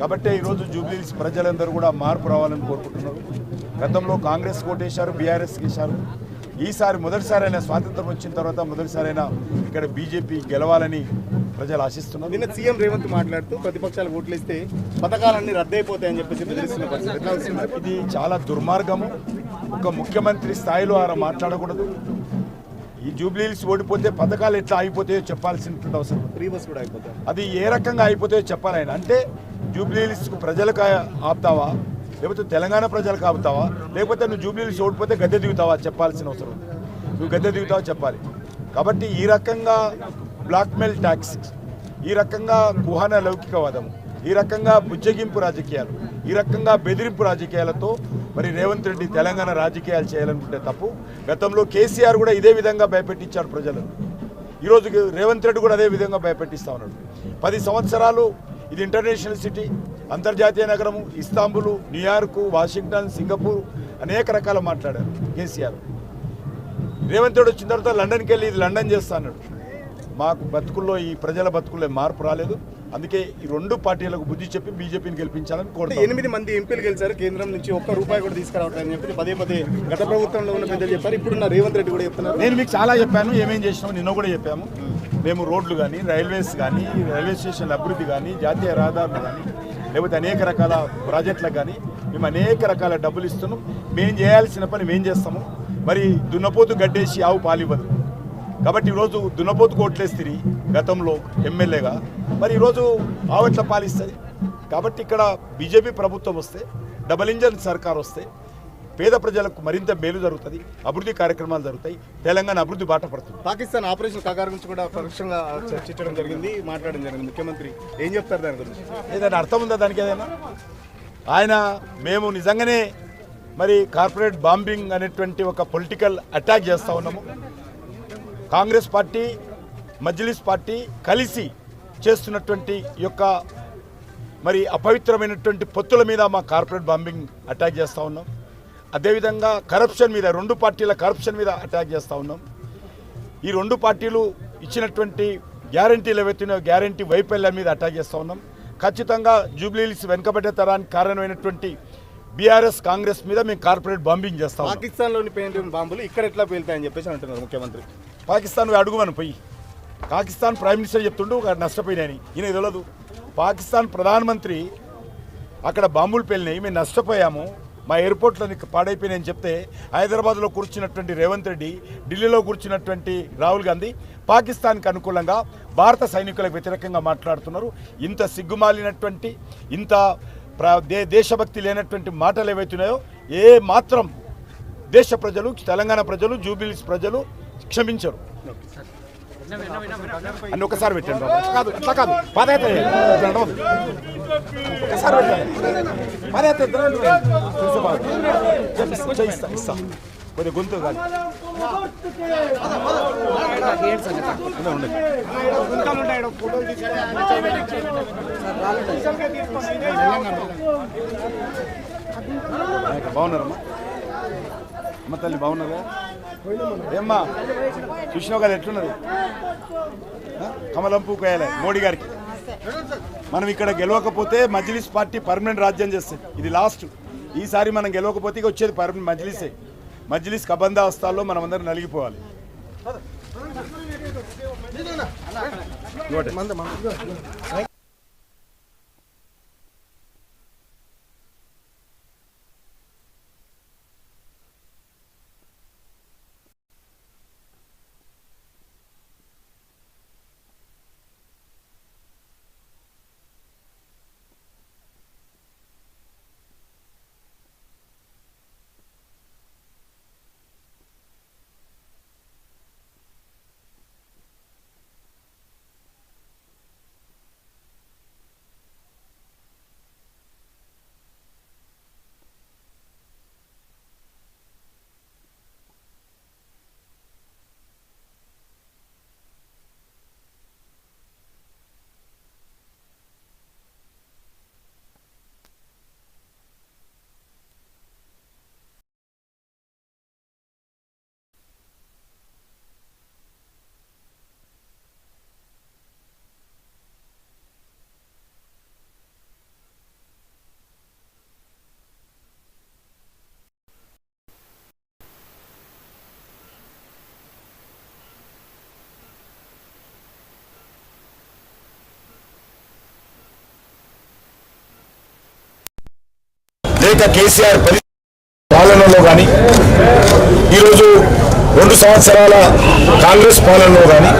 కాబట్టి ఈరోజు జూబ్లీస్ ప్రజలందరూ కూడా మార్పు రావాలని కోరుకుంటున్నారు. గతంలో కాంగ్రెస్ కోటేశారు బీఆర్ఎస్ గేశారు ఈసారి మొదటిసారైనా స్వాతంత్రం వచ్చిన తర్వాత మొదటిసారైనా ఇక్కడ బీజేపీ గెలవాలని ప్రజలు ఆశిస్తున్నారు. నిన్న సీఎం రేవంత్ మాట్లాడుతూ ప్రతిపక్షాలు ఓట్లేస్తే పథకాలన్నీ రద్దయిపోతాయని చెప్పేసి ఇది చాలా దుర్మార్గము ఒక ముఖ్యమంత్రి స్థాయిలో ఆయన మాట్లాడకూడదు. ఈ జూబ్లీస్ ఓడిపోతే పథకాలు ఎట్లా అయిపోతాయో చెప్పాల్సినటువంటి అవసరం కూడా అయిపోతుంది అది ఏ రకంగా అయిపోతాయో చెప్పాలి ఆయన. అంటే జూబ్లీహిల్స్కు ప్రజలకు ఆపుతావా? లేకపోతే తెలంగాణ ప్రజలకు ఆపుతావా? లేకపోతే నువ్వు జూబ్లీహిల్స్ ఓడిపోతే గద్దె దిగుతావా? చెప్పాల్సిన అవసరం ఉంది. నువ్వు గద్దె దిగుతావా చెప్పాలి. కాబట్టి ఈ రకంగా బ్లాక్మెయిల్ ట్యాక్స్ ఈ రకంగా కుహన లౌకికవాదము ఈ రకంగా బుజ్జగింపు రాజకీయాలు ఈ రకంగా బెదిరింపు రాజకీయాలతో మరి రేవంత్ రెడ్డి తెలంగాణ రాజకీయాలు చేయాలనుకుంటే తప్పు. గతంలో కేసీఆర్ కూడా ఇదే విధంగా భయపెట్టించాడు ప్రజలను. ఈరోజు రేవంత్ రెడ్డి కూడా అదే విధంగా భయపెట్టిస్తా ఉన్నాడు. పది సంవత్సరాలు ఇది ఇంటర్నేషనల్ సిటీ అంతర్జాతీయ నగరము ఇస్తాంబుల్ న్యూయార్కు వాషింగ్టన్ సింగపూర్ అనేక రకాల మాట్లాడారు కేసీఆర్. రేవంత్ రెడ్డి వచ్చిన తర్వాత లండన్కి వెళ్ళి ఇది లండన్ చేస్తా అన్నాడు. మాకు బతుకుల్లో ఈ ప్రజల బతుకుల్లో మార్పు రాలేదు. అందుకే ఈ రెండు పార్టీలకు బుద్ధి చెప్పి బీజేపీని గెలిపించాలని అంటే కోరుతాను ఎనిమిది మంది ఎంపీలు గెలిచారు. కేంద్రం నుంచి ఒక్క రూపాయి కూడా తీసుకురావట్లేదని చెప్పి పదే పదే గత ప్రభుత్వంలో ఉన్న పెద్దలు చెప్పారు. ఇప్పుడున్న రేవంత్ రెడ్డి కూడా చెప్తున్నారు. నేను మీకు చాలా చెప్పాను ఏమేం చేసినామో నిన్న కూడా చెప్పాము. మేము రోడ్లు కానీ రైల్వేస్ కానీ రైల్వే స్టేషన్ల అభివృద్ధి కానీ జాతీయ రహదారులు కానీ లేకపోతే అనేక రకాల ప్రాజెక్టులకు కానీ మేము అనేక రకాల డబ్బులు ఇస్తున్నాం. మేము చేయాల్సిన పని మేము చేస్తాము. మరి దున్నపోతు గడ్డేసి ఆవు పాలివ్వదు కాబట్టి ఈరోజు దున్నపోతు కోట్లేస్తుంది గతంలో ఎమ్మెల్యేగా. మరి ఈరోజు ఆవు ఎట్లా పాలిస్తుంది కాబట్టి ఇక్కడ బీజేపీ ప్రభుత్వం వస్తే డబల్ ఇంజన్ సర్కార్ వస్తే పేద ప్రజలకు మరింత మేలు జరుగుతుంది. అభివృద్ధి కార్యక్రమాలు జరుగుతాయి. తెలంగాణ అభివృద్ధి బాట పడుతుంది. పాకిస్తాన్ ఆపరేషన్ కగారు గురించి కూడా పరోక్షంగా చర్చించడం జరిగింది మాట్లాడడం జరిగింది. ముఖ్యమంత్రి ఏం చెప్తారు దాని గురించి? ఏదైనా అర్థం ఉందా దానికి ఏదైనా? ఆయన మేము నిజంగానే మరి కార్పొరేట్ బాంబింగ్ అనేటువంటి ఒక పొలిటికల్ అటాక్ చేస్తూ ఉన్నాము. కాంగ్రెస్ పార్టీ మజ్లిస్ పార్టీ కలిసి చేస్తున్నటువంటి యొక్క మరి అపవిత్రమైనటువంటి పొత్తుల మీద మా కార్పొరేట్ బాంబింగ్ అటాక్ చేస్తూ ఉన్నాం. అదేవిధంగా కరప్షన్ మీద రెండు పార్టీల కరప్షన్ మీద అటాక్ చేస్తూ ఉన్నాం. ఈ రెండు పార్టీలు ఇచ్చినటువంటి గ్యారంటీలు ఏవైతున్నాయో గ్యారంటీ వైఫల్యం మీద అటాక్ చేస్తూ ఉన్నాం. ఖచ్చితంగా జూబ్లీహిల్స్ వెనుకబడ్డ తరానికి కారణమైనటువంటి బీఆర్ఎస్ కాంగ్రెస్ మీద మేము కార్పొరేట్ బాంబింగ్ చేస్తాం. పాకిస్తాన్లోని పేలిన బాంబులు ఇక్కడ ఎట్లా పేలుతాయని చెప్పేసి అంటున్నారు ముఖ్యమంత్రి. పాకిస్తాన్ పోయి అడుగు మనం పోయి. పాకిస్తాన్ ప్రైమ్ మినిస్టర్ చెప్తుండు ఒక నష్టపోయినాయని. ఈయన తెలియదు పాకిస్తాన్ ప్రధానమంత్రి అక్కడ బాంబులు పేలినాయి మేము నష్టపోయాము. మా ఎయిర్పోర్ట్లని పాడైపోయినాయని చెప్తే హైదరాబాద్లో కూర్చున్నటువంటి రేవంత్ రెడ్డి ఢిల్లీలో కూర్చున్నటువంటి రాహుల్ గాంధీ పాకిస్తాన్కి అనుకూలంగా భారత సైనికులకు వ్యతిరేకంగా మాట్లాడుతున్నారు. ఇంత సిగ్గుమాలినటువంటి ఇంత దే దేశభక్తి లేనటువంటి మాటలు ఏవైతున్నాయో ఏ మాత్రం దేశ ప్రజలు తెలంగాణ ప్రజలు జూబిలీస్ ప్రజలు క్షమించరు. అని ఒకసారి పెట్టండి బాబు. ఇట్లా కాదు ఇట్లా కాదు. పాదయాత్ర ఒకసారి పెట్టండి. పాదయాత్ర ఇస్తా చేయిస్తా, ఇస్తా కొద్ది గొంతు కాదు. బాగున్నారమ్మా. అమ్మ తల్లి బాగున్నారా ఏమ్మా చూసినావు కదా ఎట్లున్నది? కమలం పూకోయాలి మోడీ గారికి. మనం ఇక్కడ గెలవకపోతే మజ్లిస్ పార్టీ పర్మనెంట్ రాజ్యం చేస్తుంది ఇది లాస్ట్. ఈసారి మనం గెలవకపోతే ఇక వచ్చేది పర్మనెంట్ మజ్లిసే. మజ్లిస్ కబందావస్థాల్లో మనం అందరం నలిగిపోవాలి. ఏకైక కేసీఆర్ పాలనలో కానీ ఈరోజు రెండు సంవత్సరాల కాంగ్రెస్ పాలనలో కానీ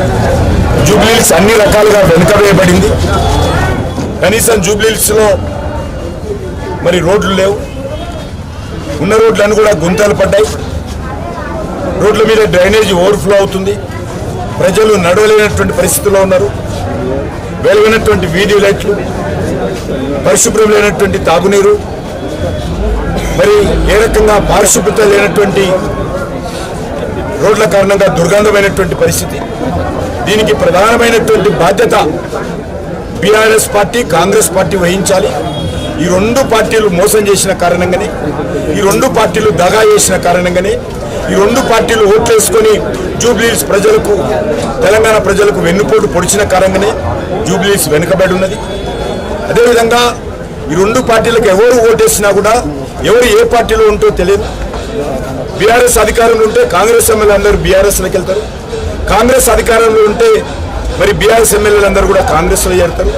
జూబ్లీల్స్ అన్ని రకాలుగా వెనుకవేయబడింది కనీసం జూబ్లీల్స్లో మరి రోడ్లు లేవు. ఉన్న రోడ్లను కూడా గుంతలు పడ్డాయి. రోడ్ల మీద డ్రైనేజ్ ఓవర్ఫ్లో అవుతుంది. ప్రజలు నడవలేనటువంటి పరిస్థితుల్లో ఉన్నారు. వెలువైనటువంటి వీధి లైట్లు పరిశుభ్రం లేనటువంటి తాగునీరు మరి ఏ రకంగా పారిశుభ్రత లేనటువంటి రోడ్ల కారణంగా దుర్గంధమైనటువంటి పరిస్థితి. దీనికి ప్రధానమైనటువంటి బాధ్యత బీఆర్ఎస్ పార్టీ కాంగ్రెస్ పార్టీ వహించాలి. ఈ రెండు పార్టీలు మోసం చేసిన కారణంగానే ఈ రెండు పార్టీలు దగా చేసిన కారణంగానే ఈ రెండు పార్టీలు ఓట్లేసుకొని జూబ్లీస్ ప్రజలకు తెలంగాణ ప్రజలకు వెన్నుపోటు పొడిచిన కారణంగానే జూబ్లీస్ వెనుకబడి ఉన్నది. అదేవిధంగా ఈ రెండు పార్టీలకు ఎవరు ఓటేసినా కూడా ఎవరు ఏ పార్టీలో ఉంటో తెలియదు. బీఆర్ఎస్ అధికారంలో ఉంటే కాంగ్రెస్ ఎమ్మెల్యేలందరూ బీఆర్ఎస్లోకి వెళ్తారు. కాంగ్రెస్ అధికారంలో ఉంటే మరి బీఆర్ఎస్ ఎమ్మెల్యేలు అందరూ కూడా కాంగ్రెస్లో చేరుతారు.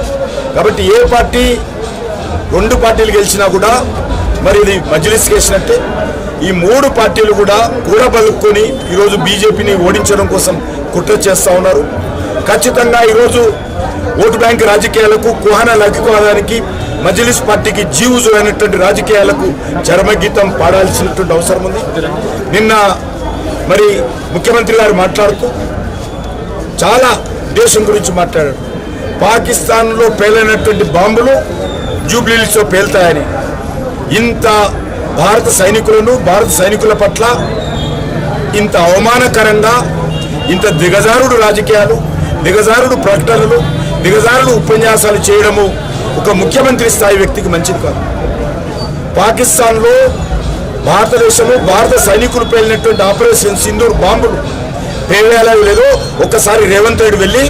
కాబట్టి ఏ పార్టీ రెండు పార్టీలు గెలిచినా కూడా మరి ఇది మజ్లిస్కి వేసినట్టే ఈ మూడు పార్టీలు కూడా కూడబలుక్కొని ఈరోజు బీజేపీని ఓడించడం కోసం కుట్ర చేస్తూ ఉన్నారు. ఖచ్చితంగా ఈరోజు ఓటు బ్యాంక్ రాజకీయాలకు కుహాన లగ్గుకోవడానికి మజిలిస్ పార్టీకి జీవుజు అయినటువంటి రాజకీయాలకు చరమగీతం పాడాల్సినటువంటి అవసరం ఉంది. నిన్న మరి ముఖ్యమంత్రి గారు మాట్లాడుతూ చాలా దేశం గురించి మాట్లాడారు. పాకిస్తాన్లో పేలైనటువంటి బాంబులు జూబ్లీస్లో పేలుతాయని. ఇంత భారత సైనికులను భారత సైనికుల పట్ల ఇంత అవమానకరంగా ఇంత దిగజారుడు రాజకీయాలు దిగజారుడు ప్రకటనలు దిగజారుడు ఉపన్యాసాలు చేయడము ఒక ముఖ్యమంత్రి స్థాయి వ్యక్తికి మంచిది కాదు. పాకిస్తాన్లో భారతదేశంలో భారత సైనికులు పేలినటువంటి ఆపరేషన్ సింధూర్ బాంబులు పేవేలా లేదో. ఒక్కసారి రేవంత్ రెడ్డి వెళ్ళి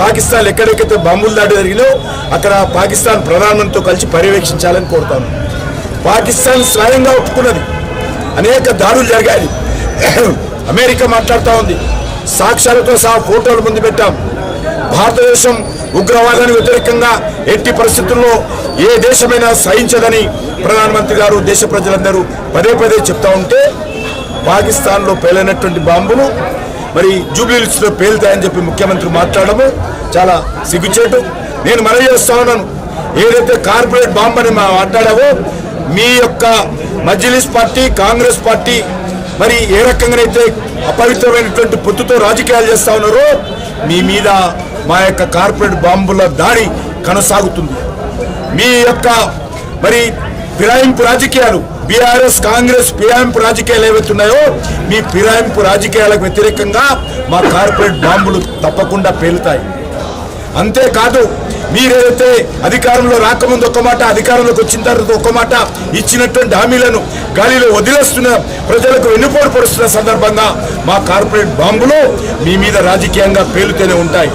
పాకిస్తాన్ ఎక్కడెక్కడైతే బాంబులు దాడి జరిగినో అక్కడ పాకిస్తాన్ ప్రధానమంత్రితో కలిసి పర్యవేక్షించాలని కోరుతాను. పాకిస్తాన్ స్వయంగా ఒప్పుకున్నది. అనేక దాడులు జరిగాయి. అమెరికా మాట్లాడుతూ ఉంది. సాక్ష్యాలతో సహా ఫోటోలు ముందు పెట్టాం. భారతదేశం ఉగ్రవాదానికి వ్యతిరేకంగా ఎట్టి పరిస్థితుల్లో ఏ దేశమైనా సహించదని ప్రధానమంత్రి గారు దేశ ప్రజలందరూ పదే పదే చెప్తా ఉంటే పాకిస్తాన్లో పేలైనటువంటి బాంబులు మరి జూబ్లీహిల్స్లో పేలుతాయని చెప్పి ముఖ్యమంత్రి మాట్లాడము చాలా సిగ్గుచేటు. నేను మనవి చేస్తా ఉన్నాను ఏదైతే కార్పొరేట్ బాంబు అని మా మాట్లాడావో మీ యొక్క మజ్లిస్ పార్టీ కాంగ్రెస్ పార్టీ మరి ఏ రకంగానైతే అపవిత్రమైనటువంటి పొత్తుతో రాజకీయాలు చేస్తా ఉన్నారో మీ మీద మా యొక్క కార్పొరేట్ బాంబుల దాడి కొనసాగుతుంది. మీ యొక్క మరి ఫిరాయింపు రాజకీయాలు బీఆర్ఎస్ కాంగ్రెస్ ఫిరాయింపు రాజకీయాలు ఏవైతున్నాయో మీ ఫిరాయింపు రాజకీయాలకు వ్యతిరేకంగా మా కార్పొరేట్ బాంబులు తప్పకుండా పేలుతాయి. అంతేకాదు మీరేదైతే అధికారంలో రాకముందు ఒక మాట అధికారంలోకి వచ్చిన తర్వాత ఒక మాట ఇచ్చినటువంటి హామీలను గాలిలో వదిలేస్తున్న ప్రజలకు వెన్నుపోటు పడుతున్న సందర్భంగా మా కార్పొరేట్ బాంబులు మీ మీద రాజకీయంగా పేలుతూనే ఉంటాయి.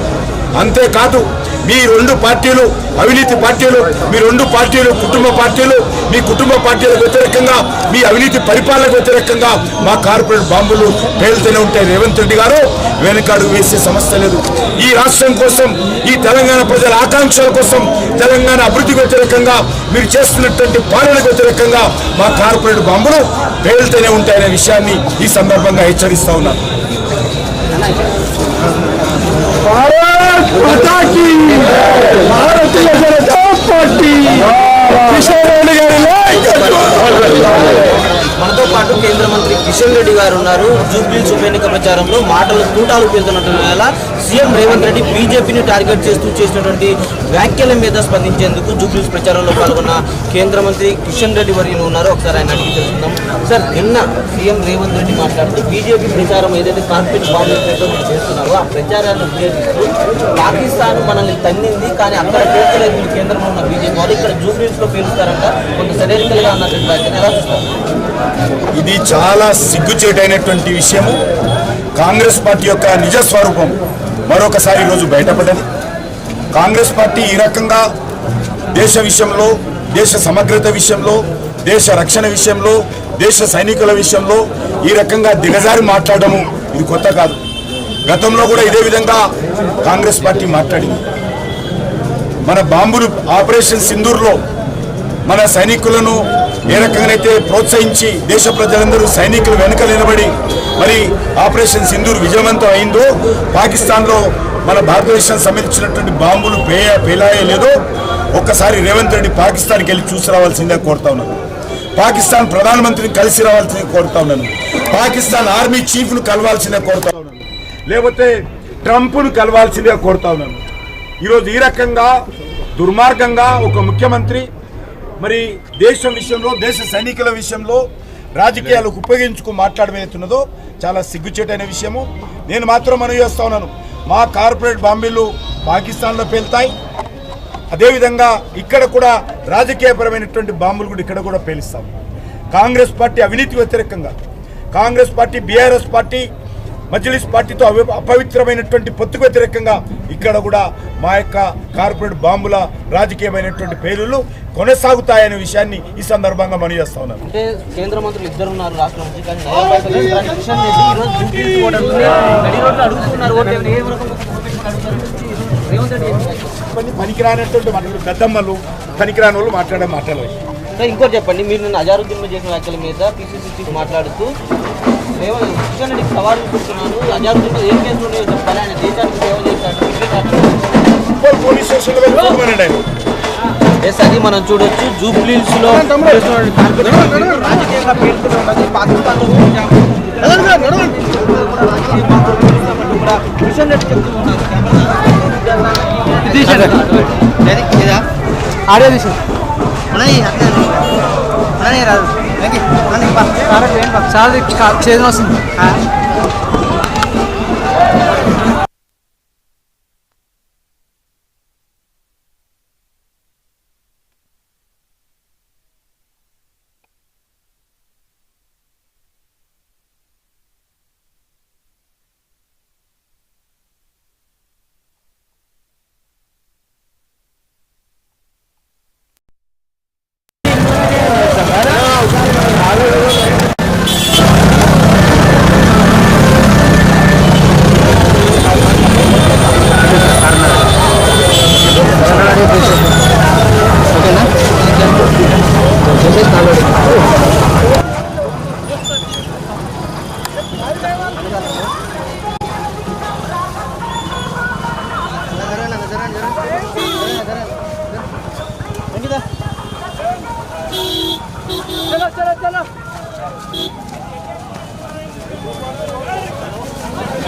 అంతేకాదు మీ రెండు పార్టీలు అవినీతి పార్టీలు మీ రెండు పార్టీలు కుటుంబ పార్టీలు మీ కుటుంబ పార్టీలకు వ్యతిరేకంగా మీ అవినీతి పరిపాలనకు వ్యతిరేకంగా మా కార్పొరేట్ బాంబులు పేలుతూనే ఉంటాయి. రేవంత్ రెడ్డి గారు వెనకాడు వేసే సమస్య లేదు. ఈ రాష్ట్రం కోసం ఈ తెలంగాణ ప్రజల ఆకాంక్షల కోసం తెలంగాణ అభివృద్ధికి వ్యతిరేకంగా మీరు చేస్తున్నటువంటి పాలనకు వ్యతిరేకంగా మా కార్పొరేట్ బాంబులు పేలుతూనే ఉంటాయనే విషయాన్ని ఈ సందర్భంగా హెచ్చరిస్తా ఉన్నాను. మనతో పాటు కేంద్ర మంత్రి కిషన్ రెడ్డి గారు ఉన్నారు. జూబ్లీ ఉప ఎన్నిక ప్రచారంలో మాటలు తూటాలు పెడుతున్నటువంటి వేళ సీఎం రేవంత్ రెడ్డి బీజేపీని టార్గెట్ చేస్తూ చేసినటువంటి వ్యాఖ్యల మీద స్పందించేందుకు జూబ్లీ ప్రచారంలో పాల్గొన్న కేంద్ర మంత్రి కిషన్ రెడ్డి వర్యులు ఉన్నారు. ఒకసారి ఆయన అడిగి తెలుసుకుందాం. సార్ నిన్న సీఎం రేవంత్ రెడ్డి మాట్లాడుతూ బీజేపీ ప్రచారం ఏదైతే కార్పెట్ బాంబు చేస్తున్నారో ఆ ప్రచారాన్ని ఉపయోగిస్తూ పాకిస్తాన్ మనల్ని తన్నింది కానీ అక్కడ పేర్చలేదు కేంద్రంలో ఉన్న బీజేపీ వాళ్ళు. ఇక్కడ జూబ్లీస్లో పేలుస్తారంట కొంత సరైనగా అన్నటువంటి వ్యాఖ్యను ఎలా చూస్తారు? ఇది చాలా సిగ్గుచేటైనటువంటి విషయము. కాంగ్రెస్ పార్టీ యొక్క నిజ స్వరూపం మరొకసారి ఈరోజు బయటపడ్డది కాంగ్రెస్ పార్టీ ఈ రకంగా దేశ విషయంలో దేశ సమగ్రత విషయంలో దేశ రక్షణ విషయంలో దేశ సైనికుల విషయంలో ఈ రకంగా దిగజారి మాట్లాడము ఇది కొత్త కాదు. గతంలో కూడా ఇదే విధంగా కాంగ్రెస్ పార్టీ మాట్లాడింది. మన బాంబులు ఆపరేషన్ సింధూర్లో మన సైనికులను ఏ రకంగానైతే ప్రోత్సహించి దేశ ప్రజలందరూ సైనికులు వెనుక నిలబడి మరి ఆపరేషన్ సింధూర్ విజయవంతం అయిందో పాకిస్తాన్లో మన భారతదేశానికి సంబంధించినటువంటి బాంబులు పేయ పేలాయలేదో ఒక్కసారి రేవంత్ రెడ్డి పాకిస్తాన్కి వెళ్ళి చూసి రావాల్సిందే కోరుతా ఉన్నాను. పాకిస్తాన్ ప్రధానమంత్రిని కలిసి రావాల్సిందే కోరుతా ఉన్నాను. పాకిస్తాన్ ఆర్మీ చీఫ్ను కలవాల్సిందే కోరుతా ఉన్నాను. లేకపోతే ట్రంప్ను కలవాల్సిందే కోరుతా ఉన్నాను. ఈరోజు ఈ రకంగా దుర్మార్గంగా ఒక ముఖ్యమంత్రి మరి దేశం విషయంలో దేశ సైనికుల విషయంలో రాజకీయాలకు ఉపయోగించుకు మాట్లాడమేతున్నదో చాలా సిగ్గుచేటైన విషయము. నేను మాత్రం మనవి చేస్తా ఉన్నాను. మా కార్పొరేట్ బాంబీలు పాకిస్తాన్లో పేలుతాయి. అదేవిధంగా ఇక్కడ కూడా రాజకీయపరమైనటువంటి బాంబులు కూడా ఇక్కడ కూడా పేలుస్తాం. కాంగ్రెస్ పార్టీ అవినీతి వ్యతిరేకంగా. Congress party BRS party Majlis పార్టీతో అవి అపవిత్రమైనటువంటి పొత్తుకు వ్యతిరేకంగా ఇక్కడ కూడా మా యొక్క కార్పొరేట్ బాంబుల రాజకీయమైనటువంటి పేలులు కొనసాగుతాయనే విషయాన్ని ఈ సందర్భంగా మనం చేస్తా ఉన్నాను అంటే కేంద్ర మంత్రులు ఇద్దరు ఉన్నారు రాష్ట్రం నుంచి కానీ కొన్ని పనికిరానటువంటి మాటలు పెద్దమ్మలు పనికిరాని వాళ్ళు మాట్లాడే మాటలు. ఇంకా ఇంకోటి చెప్పండి మీరు నిన్న అజారుద్దీన్ చేసిన వ్యాఖ్యల మీద పీసీసీ మాట్లాడుతూ రేవంత్ కిషన్ రెడ్డికి సవాల్ చూస్తున్నాను అజారుద్దీన్ ఏం కేసులు ఉన్నాయో చెప్పాలి ఆయన దేశానికి సేవ చేశాడు పోలీస్ స్టేషన్లో వెళ్ళి. ఎస్ అది మనం చూడొచ్చు జూబ్లీస్లో రాజకీయంగా పేర్కొన్నది పాకిస్తాన్ కిషన్ రెడ్డి చెప్తూ ఉన్నారు ఆడియో తీసి చాలా చేసిన వస్తుంది.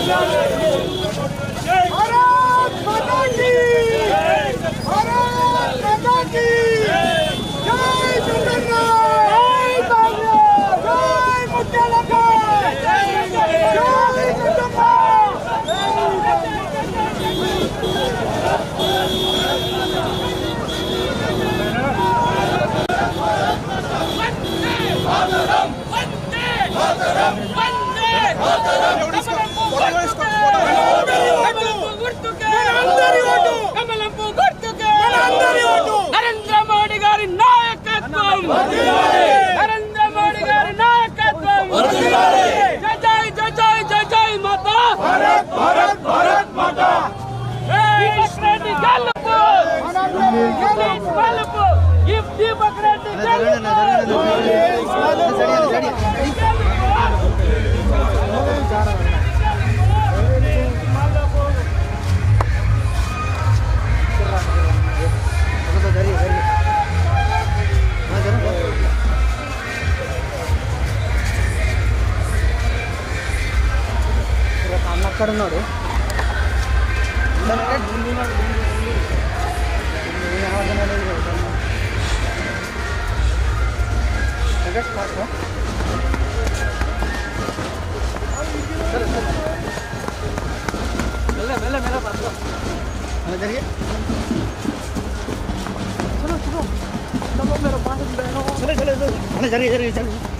Yeah, yeah, yeah. Ano, sari, sari, sari.